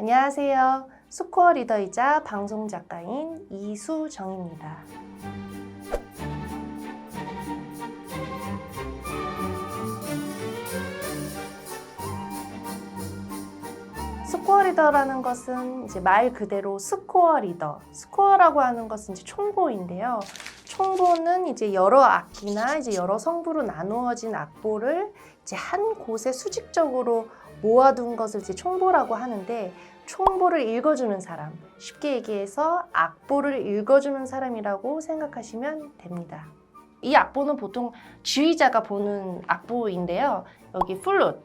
안녕하세요. 스코어 리더이자 방송 작가인 이수정입니다. 스코어 리더라는 것은 이제 말 그대로 스코어 리더. 스코어라고 하는 것은 이제 총보인데요. 총보는 이제 여러 악기나 이제 여러 성부로 나누어진 악보를 이제 한 곳에 수직적으로 모아둔 것을 이제 총보라고 하는데 총보를 읽어주는 사람, 쉽게 얘기해서 악보를 읽어주는 사람이라고 생각하시면 됩니다. 이 악보는 보통 지휘자가 보는 악보인데요. 여기 플룻,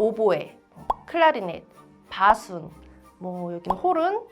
오보에, 클라리넷, 바순, 뭐 여기는 호른,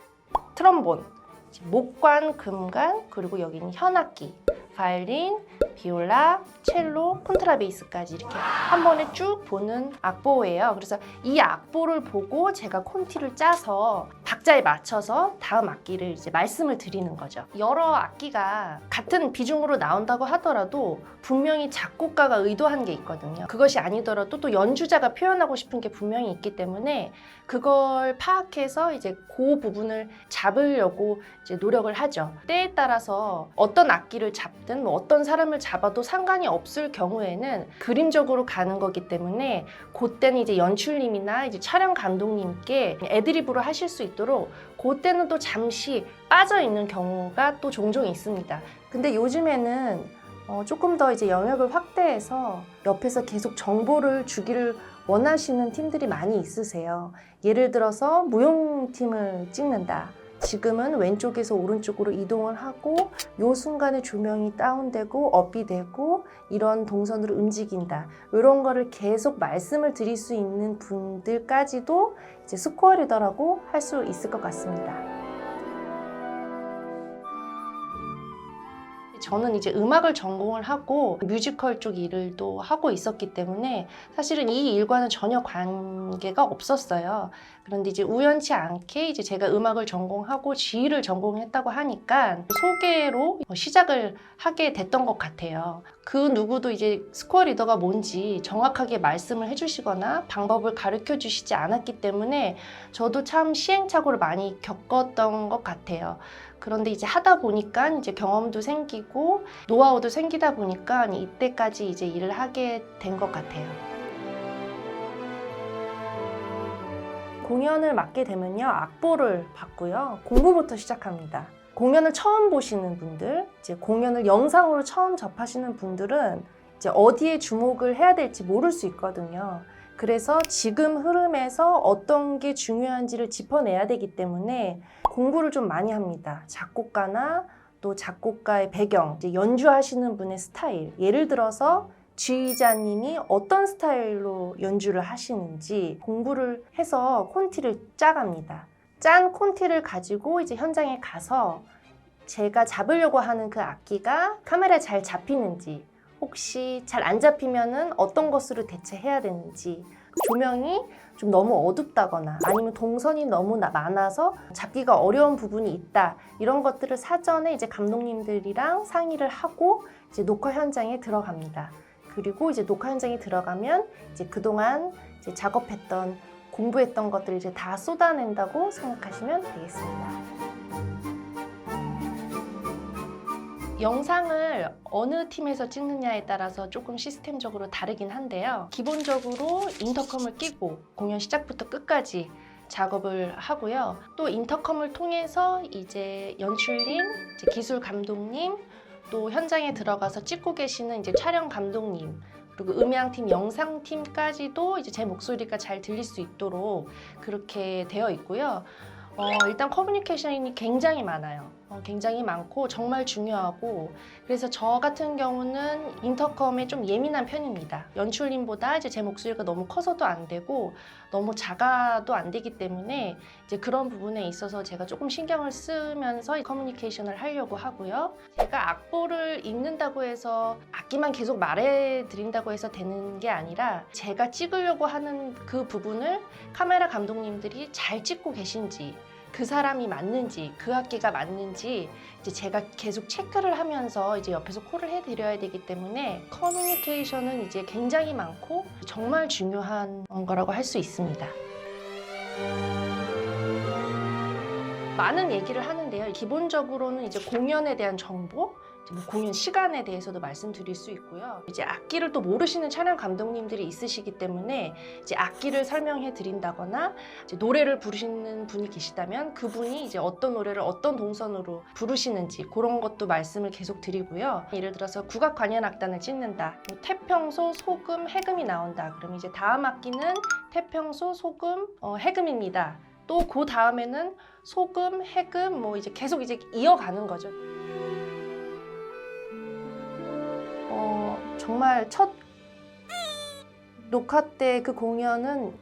트럼본, 목관, 금관, 그리고 여기는 현악기, 바이올린, 비올라, 첼로, 콘트라베이스까지 이렇게 한 번에 쭉 보는 악보예요. 그래서 이 악보를 보고 제가 콘티를 짜서 박자에 맞춰서 다음 악기를 이제 말씀을 드리는 거죠. 여러 악기가 같은 비중으로 나온다고 하더라도 분명히 작곡가가 의도한 게 있거든요. 그것이 아니더라도 또 연주자가 표현하고 싶은 게 분명히 있기 때문에 그걸 파악해서 이제 그 부분을 잡으려고 이제 노력을 하죠. 때에 따라서 어떤 악기를 잡든 뭐 어떤 사람을 잡아도 상관이 없을 경우에는 그림적으로 가는 거기 때문에 그때는 이제 연출님이나 이제 촬영 감독님께 애드립으로 하실 수 있도록 그때는 또 잠시 빠져 있는 경우가 또 종종 있습니다. 근데 요즘에는 어, 조금 더 이제 영역을 확대해서 옆에서 계속 정보를 주기를 원하시는 팀들이 많이 있으세요. 예를 들어서 무용팀을 찍는다. 지금은 왼쪽에서 오른쪽으로 이동을 하고 요 순간에 조명이 다운되고 업이 되고 이런 동선으로 움직인다. 이런 거를 계속 말씀을 드릴 수 있는 분들까지도 이제 스코어 리더라고 할 수 있을 것 같습니다. 저는 이제 음악을 전공을 하고 뮤지컬 쪽 일을 또 하고 있었기 때문에 사실은 이 일과는 전혀 관계가 없었어요. 그런데 이제 우연치 않게 이제 제가 음악을 전공하고 지휘를 전공했다고 하니까 소개로 시작을 하게 됐던 것 같아요. 그 누구도 이제 스코어 리더가 뭔지 정확하게 말씀을 해주시거나 방법을 가르쳐 주시지 않았기 때문에 저도 참 시행착오를 많이 겪었던 것 같아요. 그런데 이제 하다 보니까 이제 경험도 생기고 노하우도 생기다 보니까 이때까지 이제 일을 하게 된 것 같아요. 공연을 맡게 되면요 악보를 받고요 공부부터 시작합니다. 공연을 처음 보시는 분들, 이제 공연을 영상으로 처음 접하시는 분들은 이제 어디에 주목을 해야 될지 모를 수 있거든요. 그래서 지금 흐름에서 어떤 게 중요한지를 짚어내야 되기 때문에 공부를 좀 많이 합니다. 작곡가나 또 작곡가의 배경, 연주하시는 분의 스타일. 예를 들어서 지휘자님이 어떤 스타일로 연주를 하시는지 공부를 해서 콘티를 짜갑니다. 짠 콘티를 가지고 이제 현장에 가서 제가 잡으려고 하는 그 악기가 카메라에 잘 잡히는지 혹시 잘 안 잡히면은 어떤 것으로 대체해야 되는지 조명이 좀 너무 어둡다거나 아니면 동선이 너무 나- 많아서 잡기가 어려운 부분이 있다 이런 것들을 사전에 이제 감독님들이랑 상의를 하고 이제 녹화 현장에 들어갑니다. 그리고 이제 녹화 현장에 들어가면 이제 그동안 이제 작업했던 공부했던 것들을 이제 다 쏟아낸다고 생각하시면 되겠습니다. 영상을 어느 팀에서 찍느냐에 따라서 조금 시스템적으로 다르긴 한데요. 기본적으로 인터컴을 끼고 공연 시작부터 끝까지 작업을 하고요. 또 인터컴을 통해서 이제 연출님, 기술 감독님, 또 현장에 들어가서 찍고 계시는 이제 촬영 감독님, 그리고 음향팀, 영상팀까지도 이제 제 목소리가 잘 들릴 수 있도록 그렇게 되어 있고요. 어, 일단 커뮤니케이션이 굉장히 많아요. 어, 굉장히 많고 정말 중요하고 그래서 저 같은 경우는 인터컴에 좀 예민한 편입니다. 연출님보다 이제 제 목소리가 너무 커서도 안 되고 너무 작아도 안 되기 때문에 이제 그런 부분에 있어서 제가 조금 신경을 쓰면서 커뮤니케이션을 하려고 하고요. 제가 악보를 읽는다고 해서 악기만 계속 말해 드린다고 해서 되는 게 아니라 제가 찍으려고 하는 그 부분을 카메라 감독님들이 잘 찍고 계신지 그 사람이 맞는지 그 악기가 맞는지 이제 제가 계속 체크를 하면서 이제 옆에서 콜을 해드려야 되기 때문에 커뮤니케이션은 이제 굉장히 많고 정말 중요한 거라고 할 수 있습니다. 많은 얘기를 하는데요. 기본적으로는 이제 공연에 대한 정보, 공연 시간에 대해서도 말씀드릴 수 있고요. 이제 악기를 또 모르시는 촬영 감독님들이 있으시기 때문에 이제 악기를 설명해 드린다거나 이제 노래를 부르시는 분이 계시다면 그분이 이제 어떤 노래를 어떤 동선으로 부르시는지 그런 것도 말씀을 계속 드리고요. 예를 들어서 국악 관현 악단을 찍는다. 뭐 태평소, 소금, 해금이 나온다. 그럼 이제 다음 악기는 태평소, 소금, 어, 해금입니다. 또 그 다음에는 소금, 해금 뭐 이제 계속 이제 이어가는 거죠. 정말 첫 녹화 때 그 공연은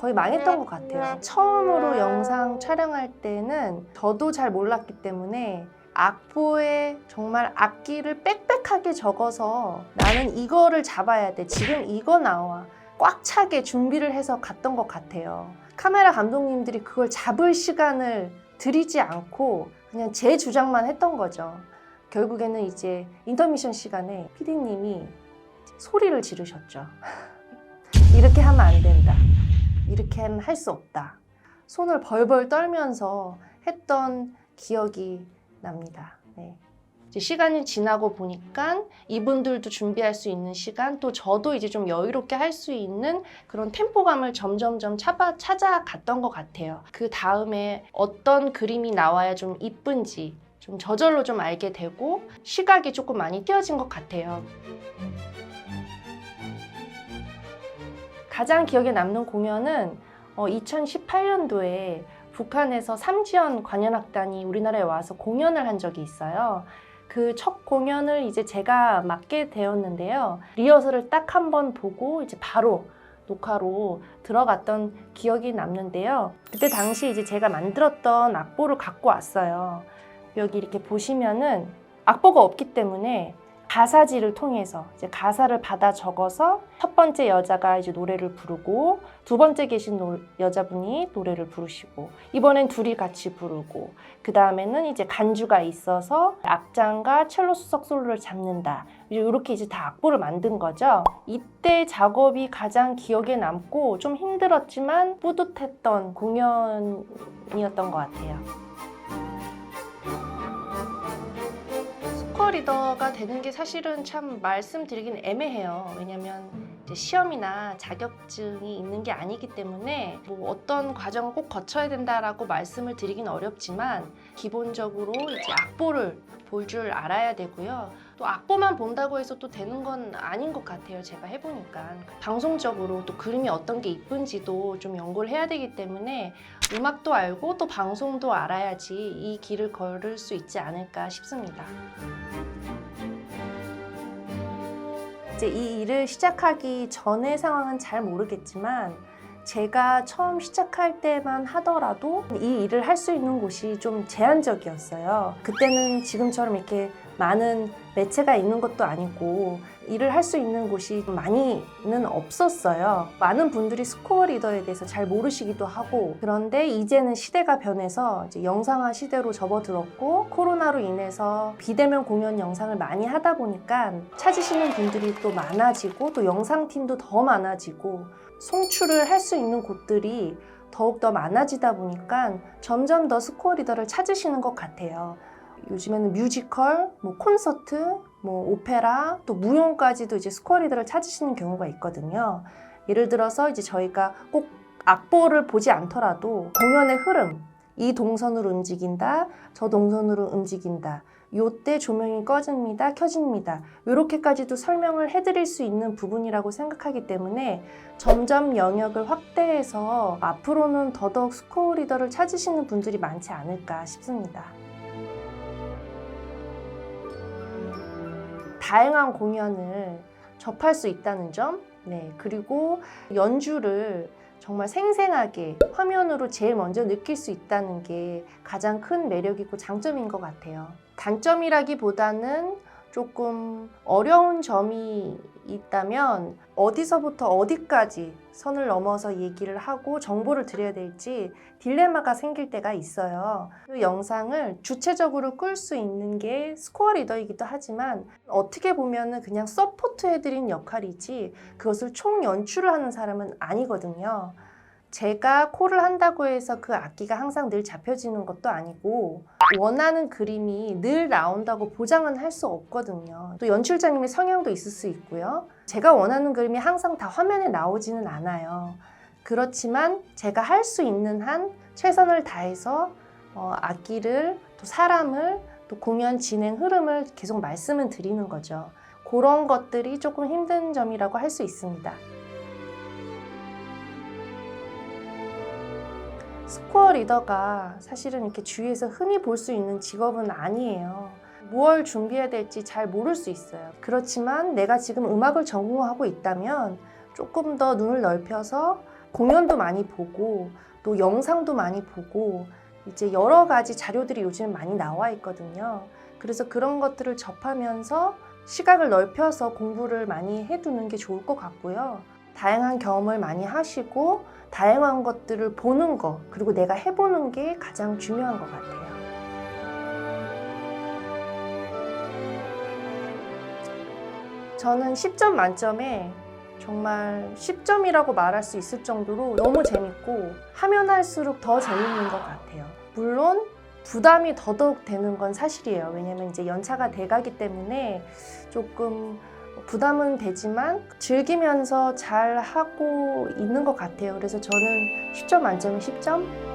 거의 망했던 것 같아요. 처음으로 영상 촬영할 때는 저도 잘 몰랐기 때문에 악보에 정말 악기를 빽빽하게 적어서 나는 이거를 잡아야 돼. 지금 이거 나와. 꽉 차게 준비를 해서 갔던 것 같아요. 카메라 감독님들이 그걸 잡을 시간을 들이지 않고 그냥 제 주장만 했던 거죠. 결국에는 이제 인터미션 시간에 PD님이 소리를 지르셨죠. 이렇게 하면 안 된다. 이렇게는 할 수 없다. 손을 벌벌 떨면서 했던 기억이 납니다. 네. 시간이 지나고 보니까 이분들도 준비할 수 있는 시간, 또 저도 이제 좀 여유롭게 할 수 있는 그런 템포감을 점점점 찾아, 찾아갔던 것 같아요. 그 다음에 어떤 그림이 나와야 좀 이쁜지 좀 저절로 좀 알게 되고 시각이 조금 많이 띄어진 것 같아요. 가장 기억에 남는 공연은 2018년도에 북한에서 삼지연 관현악단이 우리나라에 와서 공연을 한 적이 있어요. 그 첫 공연을 이제 제가 맡게 되었는데요. 리허설을 딱 한 번 보고 이제 바로 녹화로 들어갔던 기억이 남는데요. 그때 당시 이제 제가 만들었던 악보를 갖고 왔어요. 여기 이렇게 보시면은 악보가 없기 때문에 가사지를 통해서 이제 가사를 받아 적어서 첫 번째 여자가 이제 노래를 부르고 두 번째 계신 노- 여자분이 노래를 부르시고 이번엔 둘이 같이 부르고 그 다음에는 이제 간주가 있어서 악장과 첼로 수석 솔로를 잡는다 이렇게 이제 다 악보를 만든 거죠. 이때 작업이 가장 기억에 남고 좀 힘들었지만 뿌듯했던 공연이었던 것 같아요. 리더가 되는 게 사실은 참 말씀드리긴 애매해요. 왜냐면 시험이나 자격증이 있는 게 아니기 때문에 뭐 어떤 과정을 꼭 거쳐야 된다라고 말씀을 드리긴 어렵지만 기본적으로 이제 악보를 볼 줄 알아야 되고요. 또 악보만 본다고 해서 또 되는 건 아닌 것 같아요. 제가 해보니까 방송적으로 또 그림이 어떤 게 이쁜지도 좀 연구를 해야 되기 때문에 음악도 알고 또 방송도 알아야지 이 길을 걸을 수 있지 않을까 싶습니다. 이제 이 일을 시작하기 전의 상황은 잘 모르겠지만 제가 처음 시작할 때만 하더라도 이 일을 할 수 있는 곳이 좀 제한적이었어요. 그때는 지금처럼 이렇게 많은 매체가 있는 것도 아니고 일을 할 수 있는 곳이 많이는 없었어요. 많은 분들이 스코어 리더에 대해서 잘 모르시기도 하고 그런데 이제는 시대가 변해서 이제 영상화 시대로 접어들었고 코로나로 인해서 비대면 공연 영상을 많이 하다 보니까 찾으시는 분들이 또 많아지고 또 영상팀도 더 많아지고 송출을 할 수 있는 곳들이 더욱더 많아지다 보니까 점점 더 스코어 리더를 찾으시는 것 같아요. 요즘에는 뮤지컬, 뭐 콘서트, 뭐 오페라, 또 무용까지도 이제 스코어 리더를 찾으시는 경우가 있거든요. 예를 들어서 이제 저희가 꼭 악보를 보지 않더라도 공연의 흐름, 이 동선으로 움직인다, 저 동선으로 움직인다. 요때 조명이 꺼집니다, 켜집니다. 이렇게까지도 설명을 해드릴 수 있는 부분이라고 생각하기 때문에 점점 영역을 확대해서 앞으로는 더더욱 스코어 리더를 찾으시는 분들이 많지 않을까 싶습니다. 다양한 공연을 접할 수 있다는 점, 네, 그리고 연주를 정말 생생하게 화면으로 제일 먼저 느낄 수 있다는 게 가장 큰 매력이고 장점인 것 같아요. 단점이라기보다는 조금 어려운 점이 있다면 어디서부터 어디까지 선을 넘어서 얘기를 하고 정보를 드려야 될지 딜레마가 생길 때가 있어요. 그 영상을 주체적으로 끌 수 있는 게 스코어 리더이기도 하지만 어떻게 보면은 그냥 서포트 해드린 역할이지 그것을 총 연출을 하는 사람은 아니거든요. 제가 콜을 한다고 해서 그 악기가 항상 늘 잡혀지는 것도 아니고 원하는 그림이 늘 나온다고 보장은 할 수 없거든요. 또 연출자님의 성향도 있을 수 있고요. 제가 원하는 그림이 항상 다 화면에 나오지는 않아요. 그렇지만 제가 할 수 있는 한 최선을 다해서 어, 악기를 또 사람을 또 공연 진행 흐름을 계속 말씀을 드리는 거죠. 그런 것들이 조금 힘든 점이라고 할 수 있습니다. 스코어 리더가 사실은 이렇게 주위에서 흔히 볼 수 있는 직업은 아니에요. 무얼 준비해야 될지 잘 모를 수 있어요. 그렇지만 내가 지금 음악을 전공하고 있다면 조금 더 눈을 넓혀서 공연도 많이 보고 또 영상도 많이 보고 이제 여러 가지 자료들이 요즘 많이 나와 있거든요. 그래서 그런 것들을 접하면서 시각을 넓혀서 공부를 많이 해두는 게 좋을 것 같고요. 다양한 경험을 많이 하시고 다양한 것들을 보는 거 그리고 내가 해보는 게 가장 중요한 것 같아요. 저는 10점 만점에 정말 10점이라고 말할 수 있을 정도로 너무 재밌고 하면 할수록 더 재밌는 것 같아요. 물론 부담이 더더욱 되는 건 사실이에요. 왜냐면 이제 연차가 돼가기 때문에 조금 부담은 되지만 즐기면서 잘 하고 있는 것 같아요. 그래서 저는 10점 만점에 10점? 네.